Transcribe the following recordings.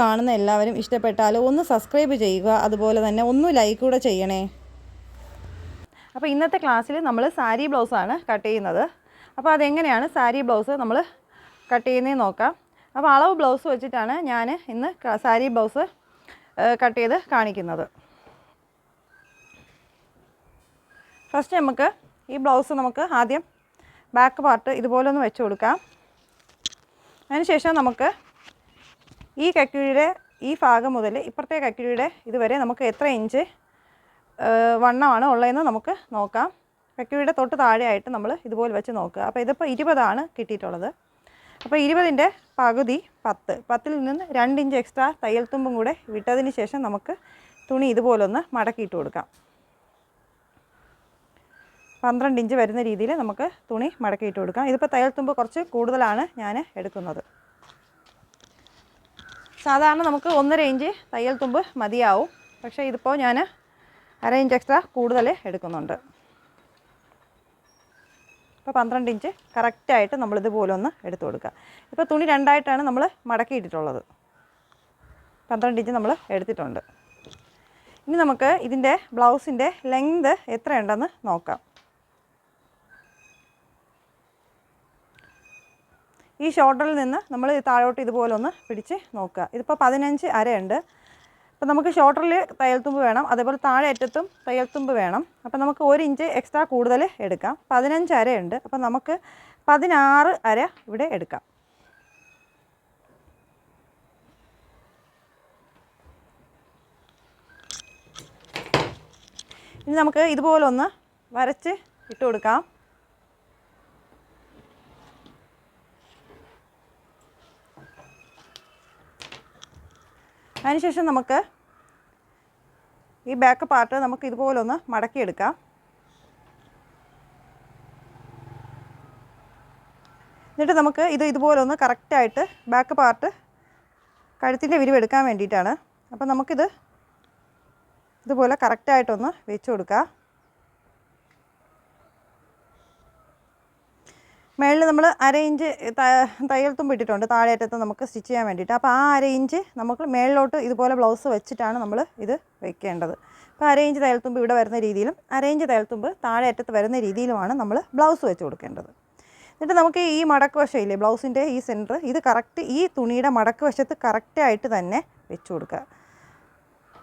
കാണുന്ന എല്ലാവരും ഇഷ്ടപ്പെട്ടാൽ ഒന്ന് സബ്സ്ക്രൈബ് ചെയ്യുക. അതുപോലെ തന്നെ ഒന്ന് ലൈക്ക് കൂടെ ചെയ്യണേ. അപ്പോൾ ഇന്നത്തെ ക്ലാസ്സിൽ നമ്മൾ സാരി ബ്ലൗസാണ് കട്ട് ചെയ്യുന്നത്. അപ്പോൾ അതെങ്ങനെയാണ് സാരി ബ്ലൗസ് നമ്മൾ കട്ട് ചെയ്യുന്നതെന്ന് നോക്കാം. അപ്പോൾ അളവ് ബ്ലൗസ് വെച്ചിട്ടാണ് ഞാൻ ഇന്ന് സാരി ബ്ലൗസ് കട്ട് ചെയ്ത് കാണിക്കുന്നത്. ഫസ്റ്റ് നമുക്ക് ഈ ബ്ലൗസ് നമുക്ക് ആദ്യം ബാക്ക് പാർട്ട് ഇതുപോലെ ഒന്ന് വെച്ച് കൊടുക്കാം. അതിനുശേഷം നമുക്ക് ഈ കക്കിഴിയുടെ ഈ ഭാഗം മുതൽ ഇപ്പുറത്തെ കക്കിഴിയുടെ ഇതുവരെ നമുക്ക് എത്ര ഇഞ്ച് വണ്ണമാണ് ഉള്ളതെന്ന് നമുക്ക് നോക്കാം. കക്കിഴിയുടെ തൊട്ട് താഴെയായിട്ട് നമ്മൾ ഇതുപോലെ വെച്ച് നോക്കുക. അപ്പോൾ ഇതിപ്പോൾ ഇരുപതാണ് കിട്ടിയിട്ടുള്ളത്. അപ്പോൾ ഇരുപതിന്റെ പകുതി പത്ത്. പത്തിൽ നിന്ന് രണ്ട് ഇഞ്ച് എക്സ്ട്രാ തയ്യൽ തുമ്പും കൂടെ വിട്ടതിന് ശേഷം നമുക്ക് തുണി ഇതുപോലൊന്ന് മടക്കിയിട്ട് കൊടുക്കാം. പന്ത്രണ്ട് ഇഞ്ച് വരുന്ന രീതിയിൽ നമുക്ക് തുണി മടക്കിയിട്ട് കൊടുക്കാം. ഇതിപ്പോൾ തയ്യൽ തുമ്പ് കുറച്ച് കൂടുതലാണ് ഞാൻ എടുക്കുന്നത്. സാധാരണ നമുക്ക് ഒന്നര ഇഞ്ച് തയ്യൽ തുമ്പ് മതിയാവും. പക്ഷേ ഇതിപ്പോൾ ഞാൻ അര ഇഞ്ച് എക്സ്ട്രാ കൂടുതൽ എടുക്കുന്നുണ്ട്. ഇപ്പോൾ പന്ത്രണ്ട് ഇഞ്ച് കറക്റ്റായിട്ട് നമ്മളിതുപോലെ ഒന്ന് എടുത്തു കൊടുക്കുക. ഇപ്പോൾ തുണി രണ്ടായിട്ടാണ് നമ്മൾ മടക്കിയിട്ടിട്ടുള്ളത്. പന്ത്രണ്ട് ഇഞ്ച് നമ്മൾ എടുത്തിട്ടുണ്ട്. ഇനി നമുക്ക് ഇതിന്റെ ബ്ലൗസിന്റെ ലെങ്ത് എത്രയുണ്ടെന്ന് നോക്കാം. ഈ ഷോൾഡറിൽ നിന്ന് നമ്മൾ താഴോട്ട് ഇതുപോലെ ഒന്ന് പിടിച്ച് നോക്കുക. ഇതിപ്പോൾ പതിനഞ്ച് അരയുണ്ട്. അപ്പോൾ നമുക്ക് ഷോൾഡറിൽ തയ്യൽത്തുമ്പ് വേണം. അതേപോലെ താഴെ അറ്റത്തും തയ്യൽത്തുമ്പ് വേണം. അപ്പോൾ നമുക്ക് ഒരു ഇഞ്ച് എക്സ്ട്രാ കൂടുതൽ എടുക്കാം. പതിനഞ്ച് അരയുണ്ട്. അപ്പോൾ നമുക്ക് പതിനാറ് അര ഇവിടെ എടുക്കാം. ഇനി നമുക്ക് ഇതുപോലെ ഒന്ന് വരച്ച് ഇട്ട് കൊടുക്കാം. അതിനുശേഷം നമുക്ക് ഈ ബാക്ക് പാർട്ട് നമുക്ക് ഇതുപോലെ ഒന്ന് മടക്കിയെടുക്കാം. എന്നിട്ട് നമുക്ക് ഇത് ഇതുപോലെ ഒന്ന് കറക്റ്റായിട്ട് ബാക്ക് പാർട്ട് കഴുത്തിന്റെ വിരിവെടുക്കാൻ വേണ്ടിയിട്ടാണ്. അപ്പോൾ നമുക്കിത് ഇതുപോലെ കറക്റ്റായിട്ടൊന്ന് വെച്ച് കൊടുക്കുക മേളിൽ നമ്മൾ അര ഇഞ്ച് തയ്യൽ തുമ്പ് ഇട്ടിട്ടുണ്ട്. താഴേറ്റത്ത് നമുക്ക് സ്റ്റിച്ച് ചെയ്യാൻ വേണ്ടിയിട്ട്. അപ്പോൾ ആ അര ഇഞ്ച് നമുക്ക് മേളിലോട്ട് ഇതുപോലെ ബ്ലൗസ് വെച്ചിട്ടാണ് നമ്മൾ ഇത് വെക്കേണ്ടത്. അപ്പോൾ അര ഇഞ്ച് തയ്യൽ തുമ്പ് ഇവിടെ വരുന്ന രീതിയിലും അര ഇഞ്ച് തയ്യൽ തുമ്പ് താഴെ അറ്റത്ത് വരുന്ന രീതിയിലുമാണ് നമ്മൾ ബ്ലൗസ് വെച്ച് കൊടുക്കേണ്ടത്. എന്നിട്ട് നമുക്ക് ഈ മടക്ക് വശമില്ലേ ബ്ലൗസിന്റെ ഈ സെന്റർ ഇത് കറക്റ്റ് ഈ തുണിയുടെ മടക്ക് വശത്ത് കറക്റ്റായിട്ട് തന്നെ വെച്ച് കൊടുക്കുക.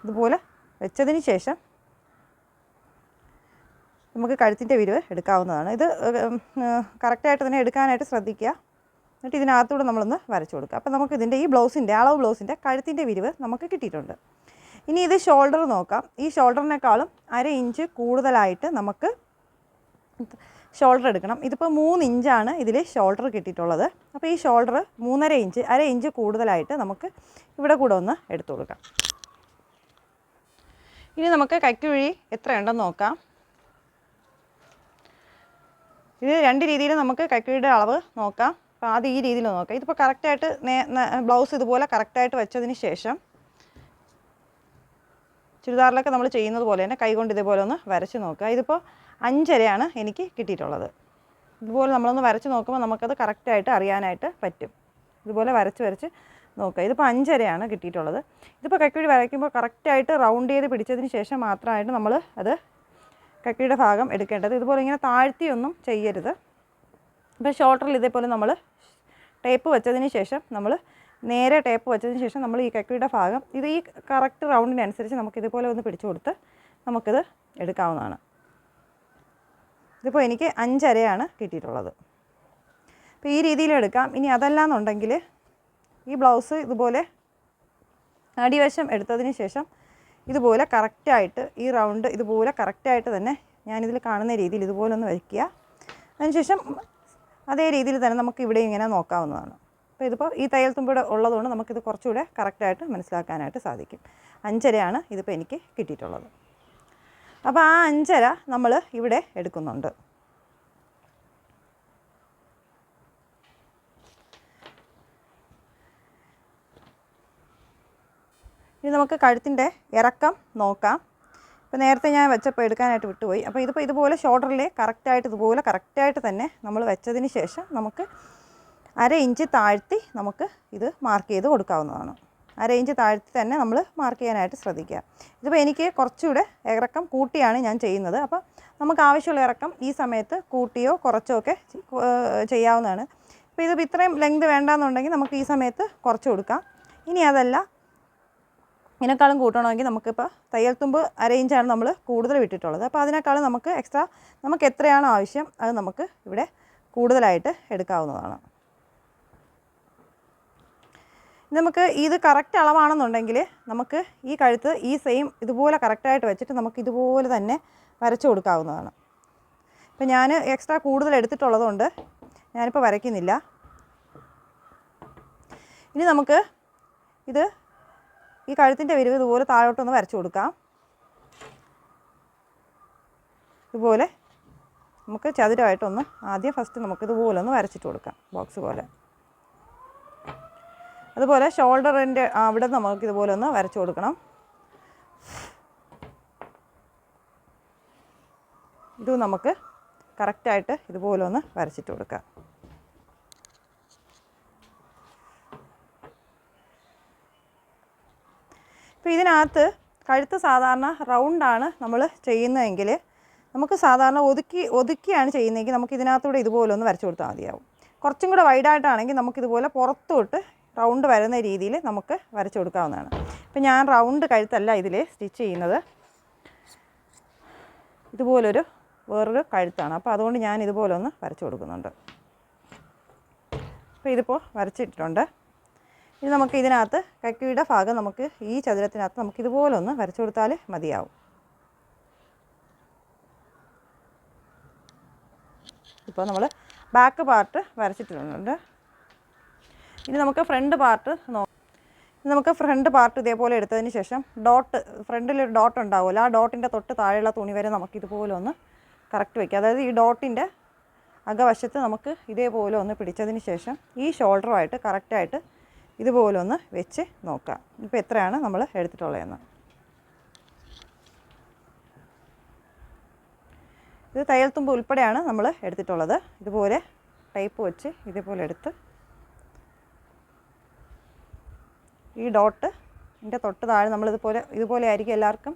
ഇതുപോലെ വെച്ചതിന് ശേഷം നമുക്ക് കഴുത്തിന്റെ വിരിവ് എടുക്കാവുന്നതാണ്. ഇത് കറക്റ്റായിട്ട് തന്നെ എടുക്കാനായിട്ട് ശ്രദ്ധിക്കുക. എന്നിട്ട് ഇതിനകത്തൂടെ നമ്മളൊന്ന് വരച്ചു കൊടുക്കുക. അപ്പോൾ നമുക്ക് ഇതിന്റെ ഈ ബ്ലൗസിന്റെ അളവ് ബ്ലൗസിന്റെ കഴുത്തിന്റെ വിരിവ് നമുക്ക് കിട്ടിയിട്ടുണ്ട്. ഇനി ഇത് ഷോൾഡർ നോക്കാം. ഈ ഷോൾഡറിനേക്കാളും അര ഇഞ്ച് കൂടുതലായിട്ട് നമുക്ക് ഷോൾഡർ എടുക്കണം. ഇതിപ്പോൾ മൂന്ന് ഇഞ്ചാണ് ഇതിൽ ഷോൾഡർ കിട്ടിയിട്ടുള്ളത്. അപ്പോൾ ഈ ഷോൾഡർ മൂന്നര ഇഞ്ച് അര ഇഞ്ച് കൂടുതലായിട്ട് നമുക്ക് ഇവിടെ കൂടെ ഒന്ന് എടുത്തു കൊടുക്കാം. ഇനി നമുക്ക് കൈക്കുഴി എത്രയുണ്ടെന്ന് നോക്കാം. ഇത് രണ്ട് രീതിയിൽ നമുക്ക് കക്കിയുടെ അളവ് നോക്കാം. അപ്പോൾ ആദ്യം ഈ രീതിയിൽ നോക്കാം. ഇതിപ്പോൾ കറക്റ്റായിട്ട് ബ്ലൗസ് ഇതുപോലെ കറക്റ്റായിട്ട് വെച്ചതിന് ശേഷം ചുരിദാറിലൊക്കെ നമ്മൾ ചെയ്യുന്നത് പോലെ തന്നെ കൈകൊണ്ട് ഇതേപോലെ ഒന്ന് വരച്ച് നോക്കുക. ഇതിപ്പോൾ അഞ്ചരയാണ് എനിക്ക് കിട്ടിയിട്ടുള്ളത്. ഇതുപോലെ നമ്മളൊന്ന് വരച്ച് നോക്കുമ്പോൾ നമുക്കത് കറക്റ്റായിട്ട് അറിയാനായിട്ട് പറ്റും. ഇതുപോലെ വരച്ച് വരച്ച് നോക്കുക. ഇതിപ്പോൾ അഞ്ചരയാണ് കിട്ടിയിട്ടുള്ളത്. ഇതിപ്പോൾ കക്കിഴി വരയ്ക്കുമ്പോൾ കറക്റ്റായിട്ട് റൗണ്ട് ചെയ്ത് പിടിച്ചതിന് ശേഷം മാത്രമായിട്ട് നമ്മൾ അത് കക്കിയുടെ ഭാഗം എടുക്കേണ്ടത്. ഇതുപോലെ ഇങ്ങനെ താഴ്ത്തിയൊന്നും ചെയ്യരുത്. ഇപ്പോൾ ഷോൾഡറിൽ ഇതേപോലെ നമ്മൾ ടേപ്പ് വെച്ചതിന് ശേഷം നമ്മൾ നേരെ ടേപ്പ് വെച്ചതിന് ശേഷം നമ്മൾ ഈ കക്കിയുടെ ഭാഗം ഇത് ഈ കറക്റ്റ് റൗണ്ടിനനുസരിച്ച് നമുക്ക് ഇതുപോലെ ഒന്ന് പിടിച്ചു കൊടുത്ത് നമുക്കിത് എടുക്കാവുന്നതാണ്. ഇതിപ്പോൾ എനിക്ക് അഞ്ചരയാണ് കിട്ടിയിട്ടുള്ളത്. അപ്പോൾ ഈ രീതിയിൽ എടുക്കാം. ഇനി അതല്ല എന്നുണ്ടെങ്കിൽ ഈ ബ്ലൗസ് ഇതുപോലെ അടിവശം എടുത്തതിന് ശേഷം ഇതുപോലെ കറക്റ്റായിട്ട് ഈ റൗണ്ട് ഇതുപോലെ കറക്റ്റായിട്ട് തന്നെ ഞാനിതിൽ കാണുന്ന രീതിയിൽ ഇതുപോലെ ഒന്ന് വയ്ക്കുക അതിനുശേഷം അതേ രീതിയിൽ തന്നെ നമുക്ക് ഇവിടെ ഇങ്ങനെ നോക്കാവുന്നതാണ്. അപ്പോൾ ഇതിപ്പോൾ ഈ തയ്യൽ തുമ്പിടെ ഉള്ളതുകൊണ്ട് നമുക്കിത് കുറച്ചുകൂടെ കറക്റ്റായിട്ട് മനസ്സിലാക്കാനായിട്ട് സാധിക്കും. അഞ്ചരയാണ് ഇതിപ്പോൾ എനിക്ക് കിട്ടിയിട്ടുള്ളത്. അപ്പോൾ ആ അഞ്ചര നമ്മൾ ഇവിടെ എടുക്കുന്നുണ്ട്. ഇനി നമുക്ക് കഴുത്തിന്റെ ഇറക്കം നോക്കാം. ഇപ്പോൾ നേരത്തെ ഞാൻ വെച്ചപ്പോൾ എടുക്കാനായിട്ട് വിട്ടുപോയി. അപ്പോൾ ഇതിപ്പോൾ ഇതുപോലെ ഷോൾഡറിൽ കറക്റ്റായിട്ട് ഇതുപോലെ കറക്റ്റായിട്ട് തന്നെ നമ്മൾ വെച്ചതിന് ശേഷം നമുക്ക് അര ഇഞ്ച് താഴ്ത്തി നമുക്ക് ഇത് മാർക്ക് ചെയ്ത് കൊടുക്കാവുന്നതാണ്. അര ഇഞ്ച് താഴ്ത്തി തന്നെ നമ്മൾ മാർക്ക് ചെയ്യാനായിട്ട് ശ്രദ്ധിക്കുക. ഇതിപ്പോൾ എനിക്ക് കുറച്ചുകൂടെ ഇറക്കം കൂട്ടിയാണ് ഞാൻ ചെയ്യുന്നത്. അപ്പോൾ നമുക്ക് ആവശ്യമുള്ള ഇറക്കം ഈ സമയത്ത് കൂട്ടിയോ കുറച്ചോ ഒക്കെ ചെയ്യാവുന്നതാണ്. ഇപ്പോൾ ഇതിപ്പോൾ ഇത്രയും ലെങ്ത് വേണ്ടാന്നുണ്ടെങ്കിൽ നമുക്ക് ഈ സമയത്ത് കുറച്ച് കൊടുക്കാം. ഇനി അതല്ല ഇതിനേക്കാളും കൂട്ടണമെങ്കിൽ നമുക്കിപ്പോൾ തയ്യൽ തുമ്പ് അരേഞ്ചാണ് നമ്മൾ കൂടുതൽ വിട്ടിട്ടുള്ളത്. അപ്പോൾ അതിനേക്കാളും നമുക്ക് എക്സ്ട്രാ നമുക്ക് എത്രയാണോ ആവശ്യം അത് നമുക്ക് ഇവിടെ കൂടുതലായിട്ട് എടുക്കാവുന്നതാണ്. നമുക്ക് ഇത് കറക്റ്റ് അളവാണെന്നുണ്ടെങ്കിൽ നമുക്ക് ഈ കഴുത്ത് ഈ സെയിം ഇതുപോലെ കറക്റ്റായിട്ട് വെച്ചിട്ട് നമുക്ക് ഇതുപോലെ തന്നെ വരച്ചു കൊടുക്കാവുന്നതാണ്. ഇപ്പം ഞാൻ എക്സ്ട്രാ കൂടുതൽ എടുത്തിട്ടുള്ളതുകൊണ്ട് ഞാനിപ്പോൾ വരയ്ക്കുന്നില്ല. ഇനി നമുക്ക് ഇത് ഈ കഴുത്തിന്റെ വിരിവ് ഇതുപോലെ താഴോട്ടൊന്ന് വരച്ചു കൊടുക്കാം. ഇതുപോലെ നമുക്ക് ചതുരമായിട്ടൊന്ന് ആദ്യം ഫസ്റ്റ് നമുക്ക് ഇതുപോലെ ഒന്ന് വരച്ചിട്ട് കൊടുക്കാം ബോക്സ് പോലെ. അതുപോലെ ഷോൾഡറിന്റെ അവിടെ നമുക്ക് ഇതുപോലെ ഒന്ന് വരച്ചു കൊടുക്കണം. ഇത് നമുക്ക് കറക്റ്റായിട്ട് ഇതുപോലെ ഒന്ന് വരച്ചിട്ട് കൊടുക്കാം. ഇപ്പോൾ ഇതിനകത്ത് കഴുത്ത് സാധാരണ റൗണ്ടാണ് നമ്മൾ ചെയ്യുന്നതെങ്കിൽ നമുക്ക് സാധാരണ ഒതുക്കി ഒതുക്കിയാണ് ചെയ്യുന്നതെങ്കിൽ നമുക്ക് ഇതിനകത്തൂടെ ഇതുപോലെ ഒന്ന് വരച്ചു കൊടുത്താൽ മതിയാവും. കുറച്ചും കൂടെ വൈഡായിട്ടാണെങ്കിൽ നമുക്കിതുപോലെ പുറത്തോട്ട് റൗണ്ട് വരുന്ന രീതിയിൽ നമുക്ക് വരച്ചു കൊടുക്കാവുന്നതാണ്. ഇപ്പം ഞാൻ റൗണ്ട് കഴുത്തല്ല ഇതിൽ സ്റ്റിച്ച് ചെയ്യുന്നത്. ഇതുപോലൊരു വേറൊരു കഴുത്താണ്. അപ്പോൾ അതുകൊണ്ട് ഞാൻ ഇതുപോലെ ഒന്ന് വരച്ചു കൊടുക്കുന്നുണ്ട്. അപ്പോൾ ഇതിപ്പോൾ വരച്ചിട്ടിട്ടുണ്ട് ഇനി നമുക്ക് ഇതിനകത്ത് കക്കിയുടെ ഭാഗം നമുക്ക് ഈ ചതുരത്തിനകത്ത് നമുക്ക് ഇതുപോലെ ഒന്ന് വരച്ചു കൊടുത്താൽ മതിയാവും. ഇപ്പോൾ നമ്മൾ ബാക്ക് പാർട്ട് വരച്ചിട്ടുണ്ട് ഇനി നമുക്ക് ഫ്രണ്ട് പാർട്ട് നോക്കാം നമുക്ക് ഫ്രണ്ട് പാർട്ട് ഇതേപോലെ എടുത്തതിന് ശേഷം ഡോട്ട് ഫ്രണ്ടിൽ ഒരു ഡോട്ട് ഉണ്ടാവുമല്ലോ. ആ ഡോട്ടിന്റെ തൊട്ട് താഴെയുള്ള തുണി വരെ നമുക്ക് ഇതുപോലെ ഒന്ന് കറക്റ്റ് വയ്ക്കുക അതായത് ഈ ഡോട്ടിന്റെ അകവശത്ത് നമുക്ക് ഇതേപോലെ ഒന്ന് പിടിച്ചതിന് ശേഷം ഈ ഷോൾഡറുമായിട്ട് കറക്റ്റായിട്ട് ഇതുപോലെ ഒന്ന് വെച്ച് നോക്കാം. ഇപ്പോൾ എത്രയാണ് നമ്മൾ എടുത്തിട്ടുള്ളതെന്ന്. ഇത് തയ്യൽ തുമ്പ് ഉൾപ്പെടെയാണ് നമ്മൾ എടുത്തിട്ടുള്ളത്. ഇതുപോലെ ടൈപ്പ് വെച്ച് ഇതുപോലെ എടുത്ത് ഈ ഡോട്ട് ഇതിന്റെ തൊട്ട് താഴെ നമ്മളിതുപോലെ ഇതുപോലെ ആയിരിക്കും എല്ലാവർക്കും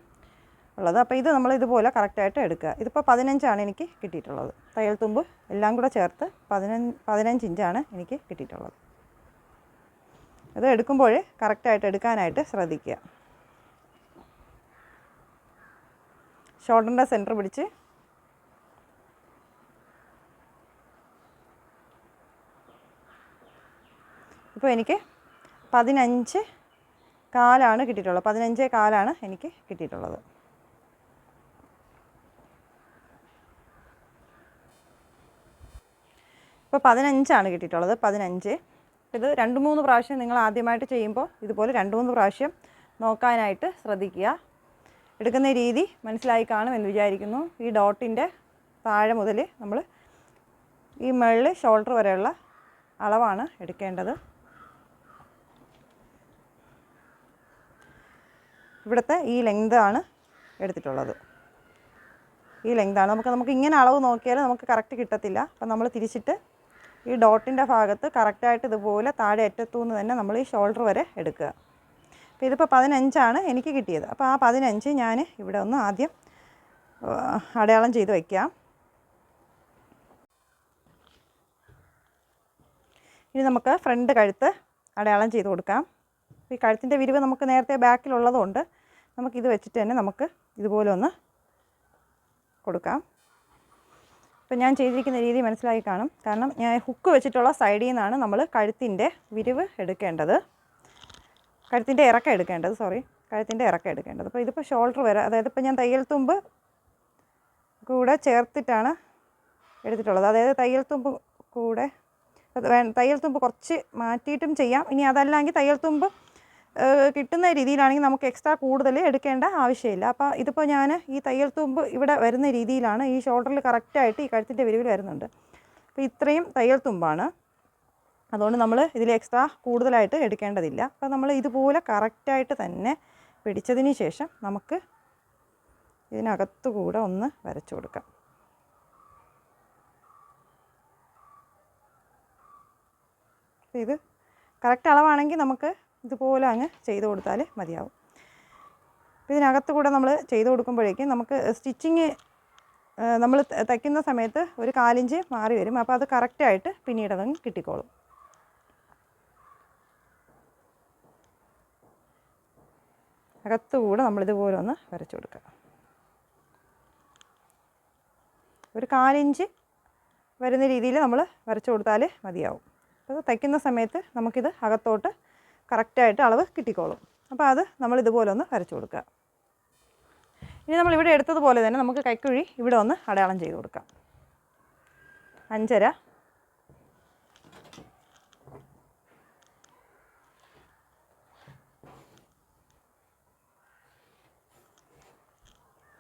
ഉള്ളത്. അപ്പോൾ ഇത് നമ്മൾ ഇതുപോലെ കറക്റ്റായിട്ട് എടുക്കുക. ഇതിപ്പോൾ പതിനഞ്ചാണ് എനിക്ക് കിട്ടിയിട്ടുള്ളത്. തയ്യൽ തുമ്പ് എല്ലാം കൂടെ ചേർത്ത് പതിനഞ്ച് പതിനഞ്ച് ഇഞ്ചാണ് എനിക്ക് കിട്ടിയിട്ടുള്ളത്. ഇത് എടുക്കുമ്പോൾ കറക്റ്റായിട്ട് എടുക്കാനായിട്ട് ശ്രദ്ധിക്കുക. ഷോൾഡറിന്റെ സെന്റർ പിടിച്ച് ഇപ്പോൾ എനിക്ക് പതിനഞ്ച് കാലാണ് കിട്ടിയിട്ടുള്ളത്. പതിനഞ്ച് കാലാണ് എനിക്ക് കിട്ടിയിട്ടുള്ളത്. ഇപ്പോൾ പതിനഞ്ചാണ് കിട്ടിയിട്ടുള്ളത്. പതിനഞ്ച് ഇത് രണ്ട് മൂന്ന് പ്രാവശ്യം നിങ്ങൾ ആദ്യമായിട്ട് ചെയ്യുമ്പോൾ ഇതുപോലെ രണ്ട് മൂന്ന് പ്രാവശ്യം നോക്കാനായിട്ട് ശ്രദ്ധിക്കുക. എടുക്കുന്ന രീതി മനസ്സിലായി കാണും എന്ന് വിചാരിക്കുന്നു. ഈ ഡോട്ടിന്റെ താഴെ മുതൽ നമ്മൾ ഈ മുകളിൽ ഷോൾഡർ വരെയുള്ള അളവാണ് എടുക്കേണ്ടത്. ഇവിടുത്തെ ഈ ലെങ്ത് ആണ് എടുത്തിട്ടുള്ളത്. ഈ ലെങ്താണ് നമുക്ക് നമുക്ക് ഇങ്ങനെ അളവ് നോക്കിയാൽ നമുക്ക് കറക്റ്റ് കിട്ടത്തില്ല. അപ്പം നമ്മൾ തിരിച്ചിട്ട് ഈ ഡോട്ടിന്റെ ഭാഗത്ത് കറക്റ്റായിട്ട് ഇതുപോലെ താഴെ അറ്റത്തുനിന്ന് തന്നെ നമ്മൾ ഈ ഷോൾഡർ വരെ എടുക്കുക. അപ്പോൾ ഇതിപ്പോൾ പതിനഞ്ചാണ് എനിക്ക് കിട്ടിയത്. അപ്പോൾ ആ പതിനഞ്ച് ഞാൻ ഇവിടെ ഒന്ന് ആദ്യം അടയാളം ചെയ്ത് വയ്ക്കാം. ഇനി നമുക്ക് ഫ്രണ്ട് കഴുത്ത് അടയാളം ചെയ്ത് കൊടുക്കാം. ഈ കഴുത്തിന്റെ വിരിവ് നമുക്ക് നേരത്തെ ബാക്കിലുള്ളതുകൊണ്ട് നമുക്കിത് വെച്ചിട്ട് തന്നെ നമുക്ക് ഇതുപോലെ ഒന്ന് കൊടുക്കാം. ഇപ്പം ഞാൻ ചെയ്തിരിക്കുന്ന രീതി മനസ്സിലാക്കി കാണും. കാരണം ഞാൻ ഹുക്ക് വെച്ചിട്ടുള്ള സൈഡിൽ നിന്നാണ് നമ്മൾ കഴുത്തിന്റെ വിരിവ് എടുക്കേണ്ടത്. കഴുത്തിന്റെ ഇറക്കം എടുക്കേണ്ടത് സോറി കഴുത്തിന്റെ ഇറക്കം എടുക്കേണ്ടത്. അപ്പോൾ ഇതിപ്പോൾ ഷോൾഡർ വരെ അതായത് ഇപ്പോൾ ഞാൻ തയ്യൽ തുമ്പ് കൂടെ ചേർത്തിട്ടാണ് എടുത്തിട്ടുള്ളത്. അതായത് തയ്യൽ തുമ്പ് കൂടെ തയ്യൽ തുമ്പ് കുറച്ച് മാറ്റിയിട്ടും ചെയ്യാം. ഇനി അതല്ലെങ്കിൽ തയ്യൽ തുമ്പ് കിട്ടുന്ന രീതിയിലാണെങ്കിൽ നമുക്ക് എക്സ്ട്രാ കൂടുതൽ എടുക്കേണ്ട ആവശ്യമില്ല. അപ്പോൾ ഇതിപ്പോൾ ഞാൻ ഈ തയ്യൽ തുമ്പ് ഇവിടെ വരുന്ന രീതിയിലാണ് ഈ ഷോൾഡറിൽ കറക്റ്റായിട്ട് ഈ കഴുത്തിന്റെ വിരിവിൽ വരുന്നുണ്ട്. അപ്പോൾ ഇത്രയും തയ്യൽ തുമ്പാണ്. അതുകൊണ്ട് നമ്മൾ ഇതിൽ എക്സ്ട്രാ കൂടുതലായിട്ട് എടുക്കേണ്ടതില്ല. അപ്പോൾ നമ്മൾ ഇതുപോലെ കറക്റ്റായിട്ട് തന്നെ പിടിച്ചതിന് ശേഷം നമുക്ക് ഇതിനകത്തു കൂടെ ഒന്ന് വരച്ചു കൊടുക്കാം. ഇത് കറക്റ്റ് അളവാണെങ്കിൽ നമുക്ക് ഇതുപോലെ അങ്ങ് ചെയ്ത് കൊടുത്താൽ മതിയാവും. അപ്പോൾ ഇതിനകത്ത് കൂടെ നമ്മൾ ചെയ്ത് കൊടുക്കുമ്പോഴേക്കും നമുക്ക് സ്റ്റിച്ചിങ് നമ്മൾ തയ്ക്കുന്ന സമയത്ത് ഒരു കാലിഞ്ച് മാറി വരും. അപ്പോൾ അത് കറക്റ്റായിട്ട് പിന്നീട് അതങ്ങ് കിട്ടിക്കോളും. അകത്തുകൂടെ നമ്മളിതുപോലെ ഒന്ന് വരച്ചു കൊടുക്കുക ഒരു കാലിഞ്ച് വരുന്ന രീതിയിൽ നമ്മൾ വരച്ചു കൊടുത്താൽ മതിയാവും. അപ്പോൾ തയ്ക്കുന്ന സമയത്ത് നമുക്കിത് അകത്തോട്ട് കറക്റ്റായിട്ട് അളവ് കിട്ടിക്കോളും. അപ്പോൾ അത് നമ്മൾ ഇതുപോലെ ഒന്ന് വരച്ചു കൊടുക്കുക. ഇനി നമ്മൾ ഇവിടെ എടുത്തതുപോലെ തന്നെ നമുക്ക് കൈക്കുഴി ഇവിടെ ഒന്ന് അടയാളം ചെയ്ത് കൊടുക്കാം. അഞ്ചര.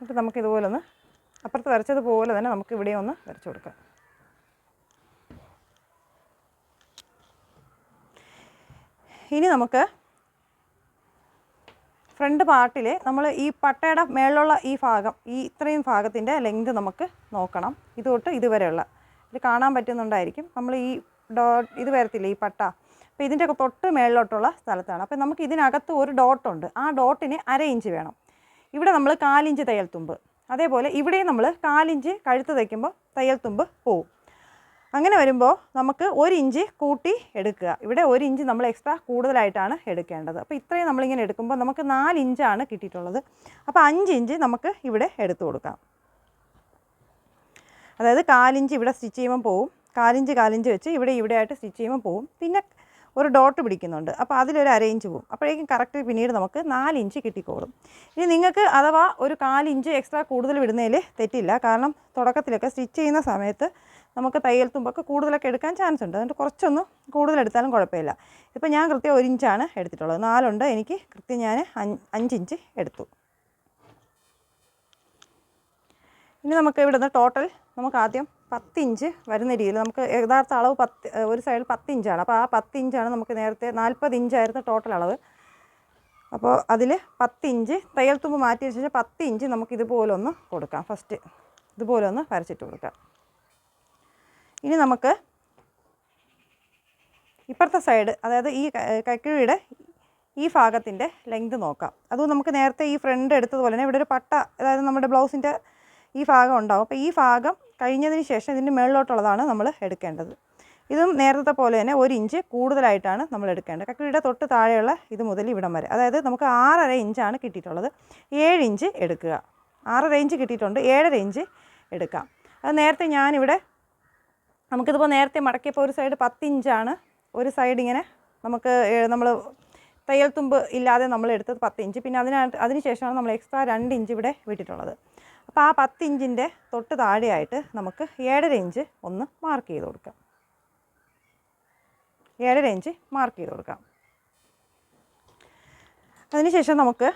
എന്നിട്ട് നമുക്കിതുപോലെ ഒന്ന് അപ്പുറത്ത് വരച്ചതുപോലെ തന്നെ നമുക്ക് ഇവിടെ ഒന്ന് വരച്ചു കൊടുക്കാം. ഇനി നമുക്ക് ഫ്രണ്ട് പാർട്ടിൽ നമ്മൾ ഈ പട്ടയുടെ മേളിലുള്ള ഈ ഭാഗം ഈ ഇത്രയും ഭാഗത്തിന്റെ ലെങ്ത് നമുക്ക് നോക്കണം. ഇത് തൊട്ട് ഇതുവരെയുള്ള ഇത് കാണാൻ പറ്റുന്നുണ്ടായിരിക്കും. നമ്മൾ ഈ ഡോ ഇത് വരത്തില്ലേ ഈ പട്ട? അപ്പോൾ ഇതിന്റെ തൊട്ട് മേളിലോട്ടുള്ള സ്ഥലത്താണ്. അപ്പോൾ നമുക്ക് ഇതിനകത്ത് ഒരു ഡോട്ടുണ്ട് ആ ഡോട്ടിന് അര ഇഞ്ച് വേണം. ഇവിടെ നമ്മൾ കാലിഞ്ച് തയ്യൽ തുമ്പ്. അതേപോലെ ഇവിടെയും നമ്മൾ കാലിഞ്ച് കഴുത്ത് തയ്ക്കുമ്പോൾ തയ്യൽ തുമ്പ് പോവും. അങ്ങനെ വരുമ്പോൾ നമുക്ക് ഒരു ഇഞ്ച് കൂട്ടി എടുക്കുക. ഇവിടെ ഒരു ഇഞ്ച് നമ്മൾ എക്സ്ട്രാ കൂടുതലായിട്ടാണ് എടുക്കേണ്ടത്. അപ്പോൾ ഇത്രയും നമ്മളിങ്ങനെ എടുക്കുമ്പോൾ നമുക്ക് നാല് ഇഞ്ചാണ് കിട്ടിയിട്ടുള്ളത്. അപ്പോൾ അഞ്ച് ഇഞ്ച് നമുക്ക് ഇവിടെ എടുത്തു കൊടുക്കാം. അതായത് കാലിഞ്ച് ഇവിടെ സ്റ്റിച്ച് ചെയ്യുമ്പോൾ പോവും. കാലിഞ്ച് കാലിഞ്ച് വെച്ച് ഇവിടെ ഇവിടെ ആയിട്ട് സ്റ്റിച്ച് ചെയ്യുമ്പോൾ പോവും. പിന്നെ ഒരു ഡോട്ട് പിടിക്കുന്നുണ്ട്. അപ്പോൾ അതിലൊരു അരേഞ്ച് പോവും. അപ്പോഴേക്കും കറക്റ്റ് പിന്നീട് നമുക്ക് നാല് ഇഞ്ച് കിട്ടിക്കോളും. ഇനി നിങ്ങൾക്ക് അഥവാ ഒരു കാലിഞ്ച് എക്സ്ട്രാ കൂടുതൽ വിടുന്നതിൽ തെറ്റില്ല. കാരണം തുടക്കത്തിലൊക്കെ സ്റ്റിച്ച് ചെയ്യുന്ന സമയത്ത് നമുക്ക് തയ്യൽ തുമ്പൊക്കെ കൂടുതലൊക്കെ എടുക്കാൻ ചാൻസ് ഉണ്ട്. അതുകൊണ്ട് കുറച്ചൊന്ന് കൂടുതലെടുത്താലും കുഴപ്പമില്ല. ഇപ്പോൾ ഞാൻ കൃത്യം ഒരു ഇഞ്ചാണ് എടുത്തിട്ടുള്ളത്. നാലുണ്ട് എനിക്ക്. കൃത്യം ഞാൻ അഞ്ച് ഇഞ്ച് എടുത്തു. ഇനി നമുക്ക് ഇവിടുന്ന് ടോട്ടൽ നമുക്ക് ആദ്യം പത്ത് ഇഞ്ച് വരുന്ന രീതിയിൽ നമുക്ക് യഥാർത്ഥ അളവ് പത്ത് ഒരു സൈഡിൽ പത്ത് ഇഞ്ചാണ് അപ്പോൾ ആ പത്ത് ഇഞ്ചാണ് നമുക്ക് നേരത്തെ നാൽപ്പത് ഇഞ്ചായിരുന്നു ടോട്ടൽ അളവ്. അപ്പോൾ അതിൽ പത്ത് ഇഞ്ച് തയ്യൽ തുമ്പ് മാറ്റിയ ശേഷം പത്ത് ഇഞ്ച് നമുക്ക് ഇതുപോലെ ഒന്ന് കൊടുക്കാം. ഫസ്റ്റ് ഇതുപോലൊന്ന് വരച്ചിട്ട് കൊടുക്കാം. ഇനി നമുക്ക് ഇപ്പുറത്തെ സൈഡ് അതായത് ഈ കക്കിഴിയുടെ ഈ ഭാഗത്തിന്റെ ലെങ്ത് നോക്കാം. അതും നമുക്ക് നേരത്തെ ഈ ഫ്രണ്ട് എടുത്തതുപോലെ തന്നെ ഇവിടെ ഒരു പട്ട അതായത് നമ്മുടെ ബ്ലൗസിന്റെ ഈ ഭാഗം ഉണ്ടാവും. അപ്പോൾ ഈ ഭാഗം കഴിഞ്ഞതിന് ശേഷം ഇതിന്റെ മുകളിലോട്ടുള്ളതാണ് നമ്മൾ എടുക്കേണ്ടത്. ഇതും നേരത്തെ പോലെ തന്നെ ഒരു ഇഞ്ച് കൂടുതലായിട്ടാണ് നമ്മൾ എടുക്കേണ്ടത്. കക്കിയുടെ തൊട്ട് താഴെയുള്ള ഇത് മുതൽ ഇവിടം വരെ. അതായത് നമുക്ക് ആറര ഇഞ്ചാണ് കിട്ടിയിട്ടുള്ളത്. ഏഴ് ഇഞ്ച് എടുക്കുക. ആറര ഇഞ്ച് കിട്ടിയിട്ടുണ്ട്. ഏഴര ഇഞ്ച് എടുക്കാം. അത് നേരത്തെ ഞാനിവിടെ നമുക്കിതിപ്പോൾ നേരത്തെ മടക്കിയപ്പോൾ ഒരു സൈഡ് പത്ത് ഇഞ്ചാണ് ഒരു സൈഡ് ഇങ്ങനെ നമുക്ക് നമ്മൾ തയ്യൽ തുമ്പ് ഇല്ലാതെ നമ്മൾ എടുത്തത് പത്ത് ഇഞ്ച് പിന്നെ അതിന അതിന് ശേഷമാണ് നമ്മൾ എക്സ്ട്രാ രണ്ട് ഇഞ്ച് ഇവിടെ വിട്ടിട്ടുള്ളത്. അപ്പോൾ ആ പത്ത് ഇഞ്ചിന്റെ തൊട്ട് താഴെയായിട്ട് നമുക്ക് ഏഴര ഇഞ്ച് ഒന്ന് മാർക്ക് ചെയ്ത് കൊടുക്കാം. ഏഴര ഇഞ്ച് മാർക്ക് ചെയ്ത് കൊടുക്കാം. അതിനുശേഷം നമുക്ക്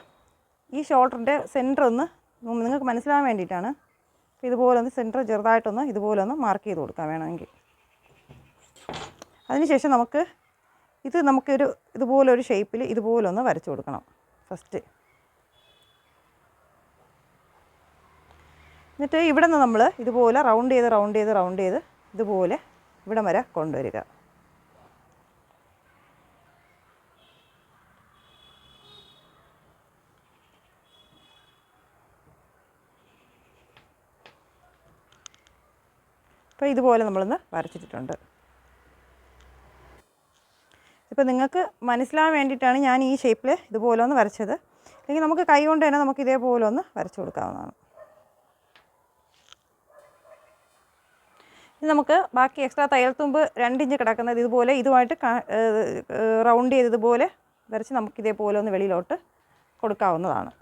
ഈ ഷോൾഡറിന്റെ സെന്റർ ഒന്ന് നിങ്ങൾക്ക് മനസ്സിലാകാൻ വേണ്ടിയിട്ടാണ് അപ്പോൾ ഇതുപോലെ ഒന്ന് സെന്റർ ചെറുതായിട്ടൊന്ന് ഇതുപോലെ ഒന്ന് മാർക്ക് ചെയ്ത് കൊടുക്കാം വേണമെങ്കിൽ. അതിനുശേഷം നമുക്ക് ഇത് നമുക്കൊരു ഇതുപോലെ ഒരു ഷേപ്പിൽ ഇതുപോലെ ഒന്ന് വരച്ചു കൊടുക്കണം. ഫസ്റ്റ് എന്നിട്ട് ഇവിടെ നിന്ന് നമ്മൾ ഇതുപോലെ റൗണ്ട് ചെയ്ത് റൗണ്ട് ചെയ്ത് റൗണ്ട് ചെയ്ത് ഇതുപോലെ ഇവിടം വരെ കൊണ്ടുവരിക. അപ്പോൾ ഇതുപോലെ നമ്മളൊന്ന് വരച്ചിട്ടിട്ടുണ്ട്. ഇപ്പോൾ നിങ്ങൾക്ക് മനസ്സിലാൻ വേണ്ടിയിട്ടാണ് ഞാൻ ഈ ഷേപ്പിൽ ഇതുപോലെ ഒന്ന് വരച്ചത്. അല്ലെങ്കിൽ നമുക്ക് കൈ കൊണ്ട് തന്നെ നമുക്ക് ഇതേപോലെ ഒന്ന് വരച്ചു കൊടുക്കാവുന്നതാണ്. ഇനി നമുക്ക് ബാക്കി എക്സ്ട്രാ തയ്യൽ തുമ്പ് രണ്ടിഞ്ച് കിടക്കുന്നത് ഇതുപോലെ ഇതുമായിട്ട് റൗണ്ട് ചെയ്ത് ഇതുപോലെ വരച്ച് നമുക്ക് ഇതേപോലെ ഒന്ന് വെളിയിലോട്ട് കൊടുക്കാവുന്നതാണ്.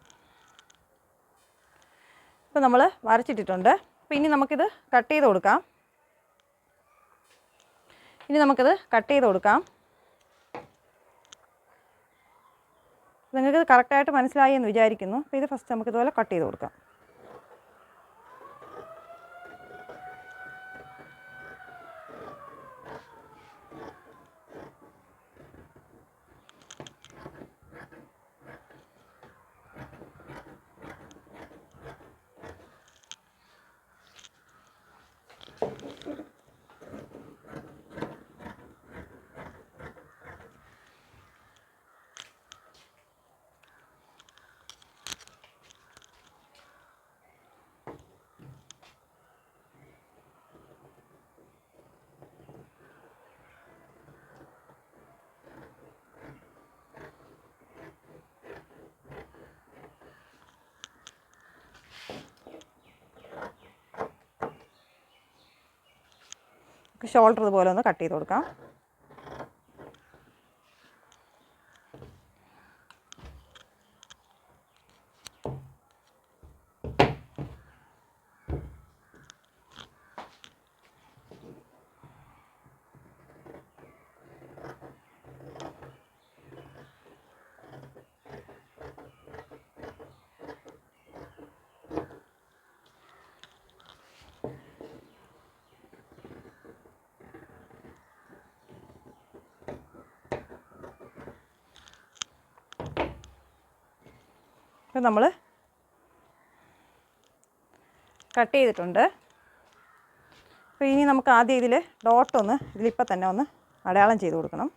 ഇപ്പോൾ നമ്മൾ വരച്ചിട്ടിട്ടുണ്ട്. അപ്പോൾ ഇനി നമുക്കിത് കട്ട് ചെയ്ത് കൊടുക്കാം. ഇനി നമുക്കിത് കട്ട് ചെയ്ത് കൊടുക്കാം. നിങ്ങൾക്ക് കറക്റ്റായിട്ട് മനസ്സിലായി എന്ന് വിചാരിക്കുന്നു. അപ്പോൾ ഇത് ഫസ്റ്റ് നമുക്കിതുപോലെ കട്ട് ചെയ്ത് കൊടുക്കാം. ഷോൾഡർ ഇതുപോലെ ഒന്ന് കട്ട് ചെയ്ത് കൊടുക്കാം. ഇപ്പം നമ്മൾ കട്ട് ചെയ്തിട്ടുണ്ട്. അപ്പോൾ ഇനി നമുക്ക് ആദ്യം ഇതിൽ ഡോട്ടൊന്ന് ഇതിലിപ്പോൾ തന്നെ ഒന്ന് അടയാളം ചെയ്ത് കൊടുക്കണം.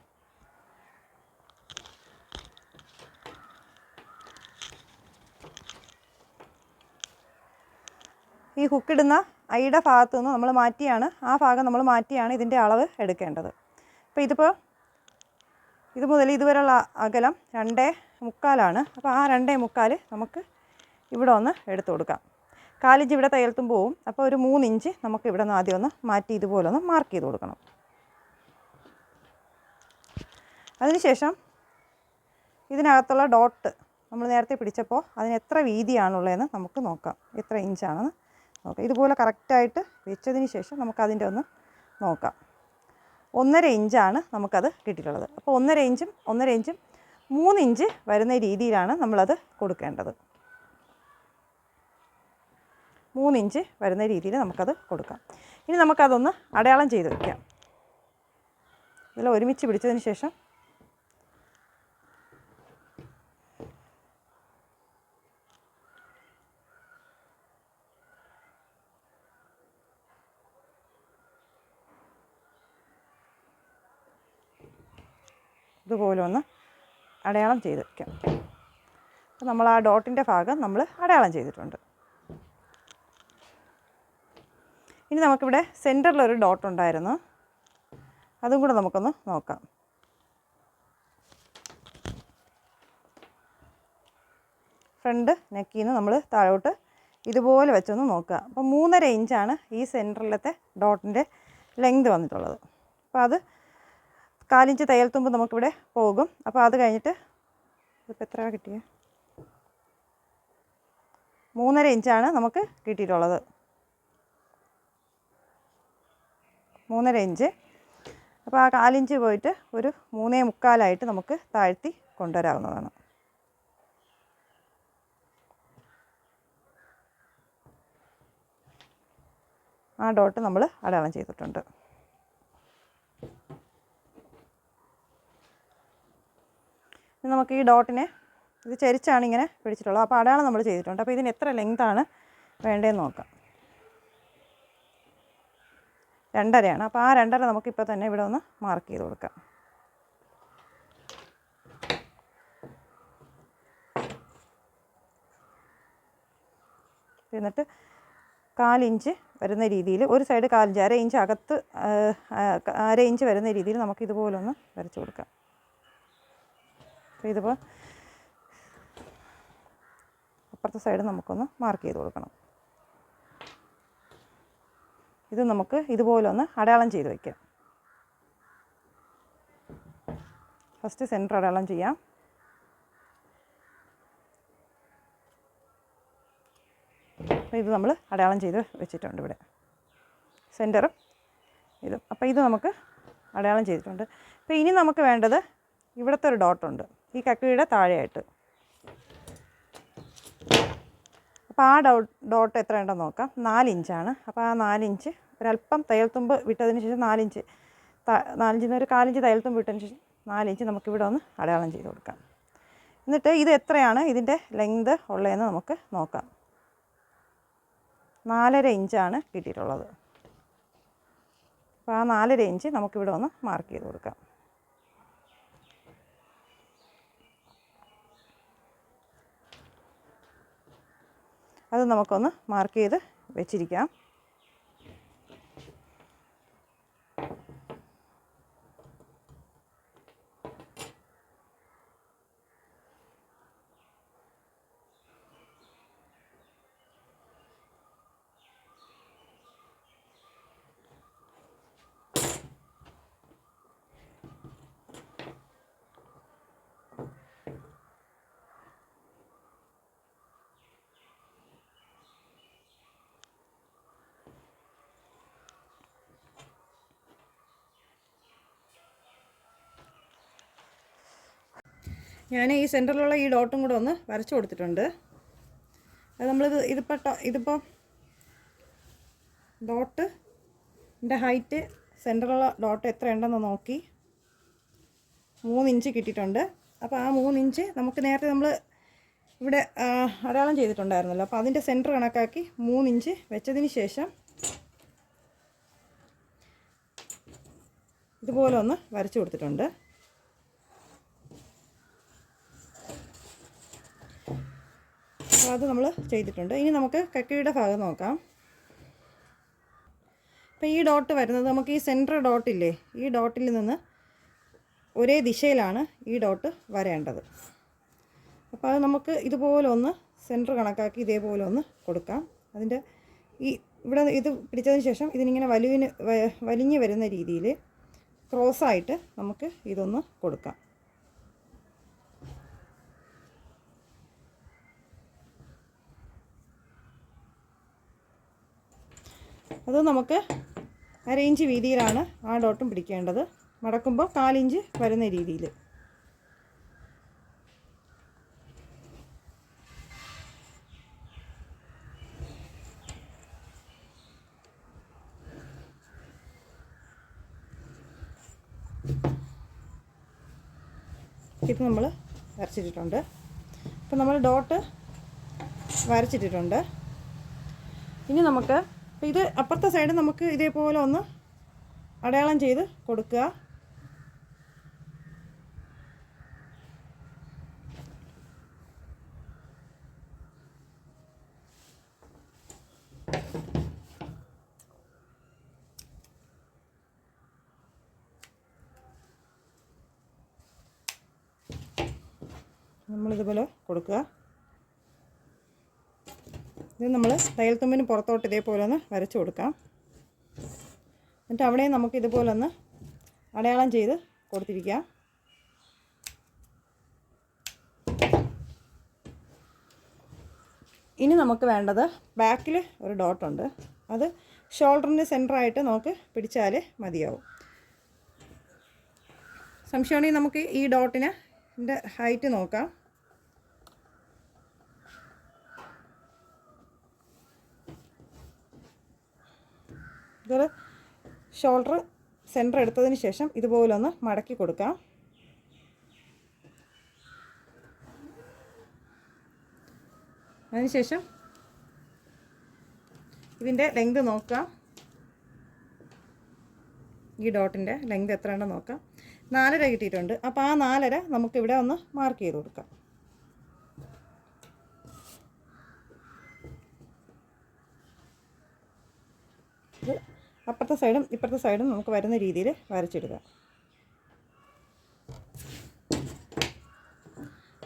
ഈ ഹുക്കിടുന്ന ഐയുടെ ഭാഗത്തു നിന്ന് നമ്മൾ മാറ്റിയാണ് ആ ഭാഗം നമ്മൾ മാറ്റിയാണ് ഇതിന്റെ അളവ് എടുക്കേണ്ടത്. അപ്പോൾ ഇതിപ്പോൾ ഇത് മുതൽ ഇതുവരെയുള്ള അകലം രണ്ടേ മുക്കാലാണ്. അപ്പോൾ ആ രണ്ടേ മുക്കാൽ നമുക്ക് ഇവിടെ ഒന്ന് എടുത്തു കൊടുക്കാം. കാലിഞ്ച് ഇവിടെ തയ്യൽത്തും പോവും. അപ്പോൾ ഒരു മൂന്ന് ഇഞ്ച് നമുക്ക് ഇവിടെ നിന്ന് ആദ്യം ഒന്ന് മാറ്റി ഇതുപോലെ ഒന്ന് മാർക്ക് ചെയ്ത് കൊടുക്കണം. അതിനുശേഷം ഇതിനകത്തുള്ള ഡോട്ട് നമ്മൾ നേരത്തെ പിടിച്ചപ്പോൾ അതിന് എത്ര വീതിയാണുള്ളതെന്ന് നമുക്ക് നോക്കാം. എത്ര ഇഞ്ചാണെന്ന് നോക്കാം. ഇതുപോലെ കറക്റ്റായിട്ട് വെച്ചതിന് ശേഷം നമുക്കതിന്റെ ഒന്ന് നോക്കാം. ഒന്നര ഇഞ്ചാണ് നമുക്കത് കിട്ടിയിട്ടുള്ളത്. അപ്പോൾ ഒന്നര ഇഞ്ചും ഒന്നര ഇഞ്ചും മൂന്ന് ഇഞ്ച് വരുന്ന രീതിയിലാണ് നമ്മളത് കൊടുക്കേണ്ടത്. മൂന്ന് ഇഞ്ച് വരുന്ന രീതിയിൽ നമുക്കത് കൊടുക്കാം. ഇനി നമുക്കതൊന്ന് അടയാളം ചെയ്ത് വയ്ക്കാം ഇതിൽ ഒരുമിച്ച് പിടിച്ചതിന് ശേഷം ഇതുപോലെ ഒന്ന് അടയാളം ചെയ്ത് വയ്ക്കാം. അപ്പോൾ നമ്മൾ ആ ഡോട്ടിന്റെ ഭാഗം നമ്മൾ അടയാളം ചെയ്തിട്ടുണ്ട്. ഇനി നമുക്കിവിടെ സെന്ററിലൊരു ഡോട്ട് ഉണ്ടായിരുന്നു. അതും കൂടെ നമുക്കൊന്ന് നോക്കാം. ഫ്രണ്ട് നെക്കിൽ നിന്ന് നമ്മൾ താഴോട്ട് ഇതുപോലെ വെച്ചൊന്ന് നോക്കുക. അപ്പോൾ മൂന്നര ഇഞ്ചാണ് ഈ സെന്ററിലത്തെ ഡോട്ടിന്റെ ലെങ്ത് വന്നിട്ടുള്ളത്. അപ്പോൾ അത് കാലിഞ്ച് തയ്യൽ തുമ്പ് നമുക്കിവിടെ പോകും. അപ്പോൾ അത് കഴിഞ്ഞിട്ട് ഇതിപ്പോൾ എത്ര കിട്ടിയ? മൂന്നര ഇഞ്ചാണ് നമുക്ക് കിട്ടിയിട്ടുള്ളത്. മൂന്നര ഇഞ്ച്. അപ്പോൾ ആ കാലിഞ്ച് പോയിട്ട് ഒരു മൂന്നേ മുക്കാലായിട്ട് നമുക്ക് താഴ്ത്തി കൊണ്ടുവരാവുന്നതാണ്. ആ ഡോട്ട് നമ്മൾ അടയാളം ചെയ്തിട്ടുണ്ട്. നമുക്ക് ഈ ഡോട്ടിനെ ഇത് ചരിച്ചാണ് ഇങ്ങനെ പിടിച്ചിട്ടുള്ളത്. അപ്പോൾ അടയാളം നമ്മൾ ചെയ്തിട്ടുണ്ട്. അപ്പോൾ ഇതിന് എത്ര ലെങ്താണ് വേണ്ടതെന്ന് നോക്കാം. രണ്ടരയാണ്. അപ്പോൾ ആ രണ്ടര നമുക്കിപ്പോൾ തന്നെ ഇവിടെ ഒന്ന് മാർക്ക് ചെയ്ത് കൊടുക്കാം. എന്നിട്ട് കാലിഞ്ച് വരുന്ന രീതിയിൽ ഒരു സൈഡ് കാലിഞ്ച് അര ഇഞ്ച് അകത്ത് അര ഇഞ്ച് വരുന്ന രീതിയിൽ നമുക്ക് ഇതുപോലെ ഒന്ന് വരച്ച് കൊടുക്കാം. ഇതിപ്പോൾ അപ്പുറത്തെ സൈഡ് നമുക്കൊന്ന് മാർക്ക് ചെയ്ത് കൊടുക്കണം. ഇത് നമുക്ക് ഇതുപോലെ ഒന്ന് അടയാളം ചെയ്ത് വയ്ക്കാം ഫസ്റ്റ് സെന്റർ അടയാളം ചെയ്യാം. അപ്പോൾ ഇത് നമ്മൾ അടയാളം ചെയ്ത് വെച്ചിട്ടുണ്ട് ഇവിടെ. സെന്ററും ഇതും. അപ്പോൾ ഇത് നമുക്ക് അടയാളം ചെയ്തിട്ടുണ്ട്. അപ്പോൾ ഇനി നമുക്ക് വേണ്ടത് ഇവിടുത്തെ ഒരു ഡോട്ടുണ്ട് ഈ കക്കിയുടെ താഴെയായിട്ട്. അപ്പോൾ ആ ഡോ ഡോട്ട് എത്ര ഉണ്ടെന്ന് നോക്കാം. നാലിഞ്ചാണ്. അപ്പോൾ ആ നാലിഞ്ച് ഒരല്പം തയ്യൽത്തുമ്പ് വിട്ടതിന് ശേഷം നാലിഞ്ച്. നാലിഞ്ചിൽ നിന്ന് ഒരു കാലിഞ്ച് തയ്യൽത്തുമ്പ് വിട്ടതിന് ശേഷം നാലിഞ്ച് നമുക്കിവിടെ ഒന്ന് അടയാളം ചെയ്ത് കൊടുക്കാം. എന്നിട്ട് ഇത് എത്രയാണ്? ഇതിന്റെ ലെങ്ത് ഉള്ളതെന്ന് നമുക്ക് നോക്കാം. നാലര ഇഞ്ചാണ് കിട്ടിയിട്ടുള്ളത്. അപ്പോൾ ആ നാലര ഇഞ്ച് നമുക്കിവിടെ ഒന്ന് മാർക്ക് ചെയ്ത് കൊടുക്കാം. അത് നമുക്കൊന്ന് മാർക്ക് ചെയ്ത് വെച്ചിരിക്കാം. ഞാൻ ഈ സെന്ററിലുള്ള ഈ ഡോട്ടും കൂടെ ഒന്ന് വരച്ചു കൊടുത്തിട്ടുണ്ട്. അത് നമ്മളിത് ഇതിപ്പോൾ ഇതിപ്പോൾ ഡോട്ട് എന്റെ ഹൈറ്റ് സെന്ററിലുള്ള ഡോട്ട് എത്ര ഉണ്ടെന്ന് നോക്കി. മൂന്ന് ഇഞ്ച് കിട്ടിയിട്ടുണ്ട്. അപ്പോൾ ആ മൂന്ന് ഇഞ്ച് നമുക്ക് നേരത്തെ നമ്മൾ ഇവിടെ അടയാളം ചെയ്തിട്ടുണ്ടായിരുന്നല്ലോ. അപ്പോൾ അതിന്റെ സെന്റർ കണക്കാക്കി മൂന്ന് ഇഞ്ച് വെച്ചതിന് ശേഷം ഇതുപോലെ ഒന്ന് വരച്ചു കൊടുത്തിട്ടുണ്ട്. അപ്പോൾ അത് നമ്മൾ ചെയ്തിട്ടുണ്ട്. ഇനി നമുക്ക് കക്കയുടെ ഭാഗം നോക്കാം. അപ്പോൾ ഈ ഡോട്ട് വരുന്നത് നമുക്ക് ഈ സെന്റർ ഡോട്ടില്ലേ ഈ ഡോട്ടിൽ നിന്ന് ഒരേ ദിശയിലാണ് ഈ ഡോട്ട് വരേണ്ടത്. അപ്പോൾ അത് നമുക്ക് ഇതുപോലെ ഒന്ന് സെന്റർ കണക്കാക്കി ഇതേപോലെ ഒന്ന് കൊടുക്കാം. അതിന്റെ ഈ ഇവിടെ ഇത് പിടിച്ചതിന് ശേഷം ഇതിനിങ്ങനെ വലിവിന് വലിഞ്ഞ് വരുന്ന രീതിയിൽ ക്രോസായിട്ട് നമുക്ക് ഇതൊന്ന് കൊടുക്കാം. അത് നമുക്ക് അരയിഞ്ച് വീതിയിലാണ് ആ ഡോട്ടും പിടിക്കേണ്ടത്. മടക്കുമ്പോൾ കാലിഞ്ച് വരുന്ന രീതിയിൽ. ഇത് നമ്മൾ വരച്ചിട്ടിട്ടുണ്ട്. അപ്പം നമ്മൾ ഡോട്ട് വരച്ചിട്ടിട്ടുണ്ട്. ഇനി നമുക്ക് ഇപ്പം ഇത് അപ്പുറത്തെ സൈഡ് നമുക്ക് ഇതേപോലെ ഒന്ന് അടയാളം ചെയ്ത് കൊടുക്കുക. നമ്മളിതുപോലെ കൊടുക്കുക. ഇത് നമ്മൾ തയ്യൽ തുമ്പിന് പുറത്തോട്ട് ഇതേപോലെ ഒന്ന് വരച്ചു കൊടുക്കാം. എന്നിട്ട് അവിടെയും നമുക്ക് ഇതുപോലെ ഒന്ന് അടയാളം ചെയ്ത് കൊടുത്തിരിക്കാം. ഇനി നമുക്ക് വേണ്ടത് ബാക്കിൽ ഒരു ഡോട്ടുണ്ട് അത് ഷോൾഡറിന്റെ സെന്ററായിട്ട് നമുക്ക് പിടിച്ചാൽ മതിയാവും. സംശയമാണെങ്കിൽ നമുക്ക് ഈ ഡോട്ടിന് ഹൈറ്റ് നോക്കാം. ഇതൊരു ഷോൾഡർ സെന്റർ എടുത്തതിന് ശേഷം ഇതുപോലെ ഒന്ന് മടക്കി കൊടുക്കാം അതിനുശേഷം ഇതിന്റെ ലെങ്ത് നോക്കാം ഈ ഡോട്ടിന്റെ ലെങ്ത് എത്ര ഉണ്ടെന്ന് നോക്കാം നാലര കിട്ടിയിട്ടുണ്ട്. അപ്പോൾ ആ നാലര നമുക്കിവിടെ ഒന്ന് മാർക്ക് ചെയ്ത് കൊടുക്കാം. അപ്പുറത്തെ സൈഡും ഇപ്പുറത്തെ സൈഡും നമുക്ക് വരുന്ന രീതിയിൽ വരച്ചിടുക.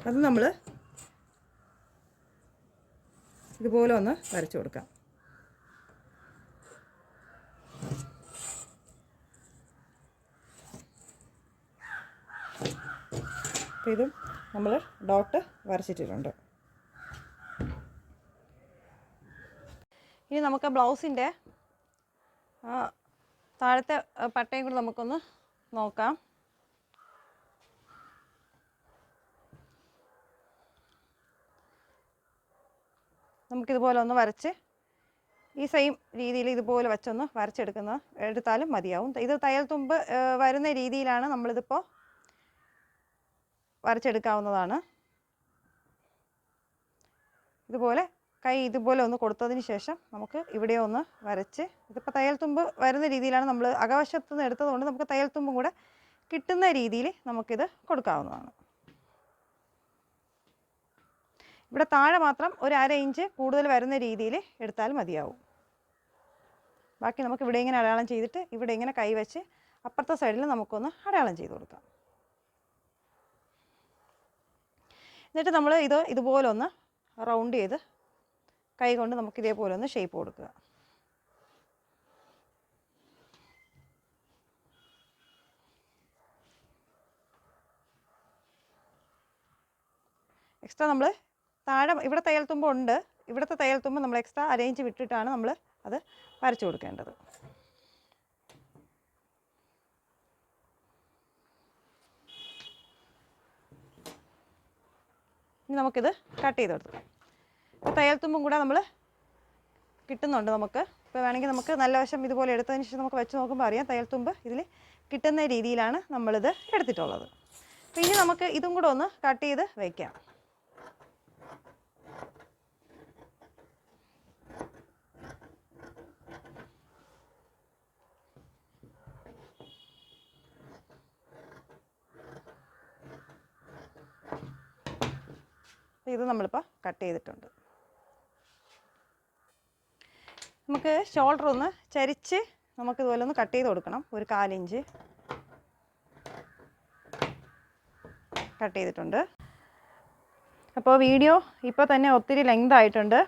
അത് നമ്മൾ ഇതുപോലെ ഒന്ന് വരച്ചു കൊടുക്കാം. ഇതും നമ്മൾ ഡോട്ട് വരച്ചിട്ടിട്ടുണ്ട്. ഇനി നമുക്ക് ബ്ലൗസിന്റെ താഴത്തെ പട്ടയും കൂടി നമുക്കൊന്ന് നോക്കാം. നമുക്കിതുപോലെ ഒന്ന് വരച്ച് ഈ സെയിം രീതിയിൽ ഇതുപോലെ വെച്ചൊന്ന് വരച്ചെടുക്കുന്ന എടുത്താലും മതിയാവും. ഇത് തയ്യൽ തുമ്പ് വരുന്ന രീതിയിലാണ് നമ്മളിതിപ്പോൾ വരച്ചെടുക്കാവുന്നതാണ്. ഇതുപോലെ കൈ ഇതുപോലെ ഒന്ന് കൊടുത്തതിന് ശേഷം നമുക്ക് ഇവിടെ ഒന്ന് വരച്ച് ഇതിപ്പോൾ തയ്യൽ തുമ്പ് വരുന്ന രീതിയിലാണ് നമ്മൾ അകവശത്ത് നിന്ന് എടുത്തതുകൊണ്ട് നമുക്ക് തയ്യൽ തുമ്പും കൂടെ കിട്ടുന്ന രീതിയിൽ നമുക്കിത് കൊടുക്കാവുന്നതാണ്. ഇവിടെ താഴെ മാത്രം ഒരു അര ഇഞ്ച് കൂടുതൽ വരുന്ന രീതിയിൽ എടുത്താൽ മതിയാവും. ബാക്കി നമുക്ക് ഇവിടെ ഇങ്ങനെ അടയാളം ചെയ്തിട്ട് ഇവിടെ ഇങ്ങനെ കൈവച്ച് അപ്പുറത്തെ സൈഡിൽ നമുക്കൊന്ന് അടയാളം ചെയ്ത് കൊടുക്കാം. എന്നിട്ട് നമ്മൾ ഇത് ഇതുപോലൊന്ന് റൗണ്ട് ചെയ്ത് കൈ കൊണ്ട് നമുക്ക് ഇതേപോലെ ഒന്ന് ഷേപ്പ് കൊടുക്കുക. എക്സ്ട്രാ നമ്മൾ താഴെ ഇവിടെ തയ്യൽ തുമ്പ് ഉണ്ട്. ഇവിടുത്തെ തയ്യൽ തുമ്പ് നമ്മൾ എക്സ്ട്രാ അറേഞ്ച് വിട്ടിട്ടാണ് നമ്മൾ അത് വരച്ചു കൊടുക്കേണ്ടത്. ഇനി നമുക്കിത് കട്ട് ചെയ്ത് കൊടുക്കാം അപ്പോൾ തയ്യൽ തുമ്പും കൂടെ നമ്മൾ കിട്ടുന്നുണ്ട് നമുക്ക്. ഇപ്പോൾ വേണമെങ്കിൽ നമുക്ക് നല്ല വശം ഇതുപോലെ എടുത്തതിന് ശേഷം നമുക്ക് വെച്ച് നോക്കുമ്പോൾ അറിയാം തയ്യൽ തുമ്പ് ഇതിൽ കിട്ടുന്ന രീതിയിലാണ് നമ്മളിത് എടുത്തിട്ടുള്ളത്. അപ്പോൾ ഇനി നമുക്ക് ഇതും കൂടെ ഒന്ന് കട്ട് ചെയ്ത് വയ്ക്കാം ഇത് നമ്മളിപ്പോൾ കട്ട് ചെയ്തിട്ടുണ്ട്. നമുക്ക് ഷോൾഡർ ഒന്ന് ചരിച്ച് നമുക്ക് ഇതുപോലെ ഒന്ന് കട്ട് ചെയ്ത് കൊടുക്കണം. ഒരു കാലിഞ്ച് കട്ട് ചെയ്തിട്ടുണ്ട്. അപ്പോൾ വീഡിയോ ഇപ്പോൾ തന്നെ ഒത്തിരി ലെങ്ത് ആയിട്ടുണ്ട്.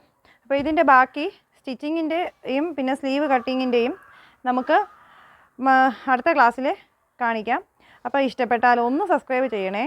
അപ്പോൾ ഇതിന്റെ ബാക്കി സ്റ്റിച്ചിങ്ങിന്റെയും പിന്നെ സ്ലീവ് കട്ടിങ്ങിന്റെയും നമുക്ക് അടുത്ത ക്ലാസ്സിൽ കാണിക്കാം. അപ്പോൾ ഇഷ്ടപ്പെട്ടാൽ ഒന്ന് സബ്സ്ക്രൈബ് ചെയ്യണേ.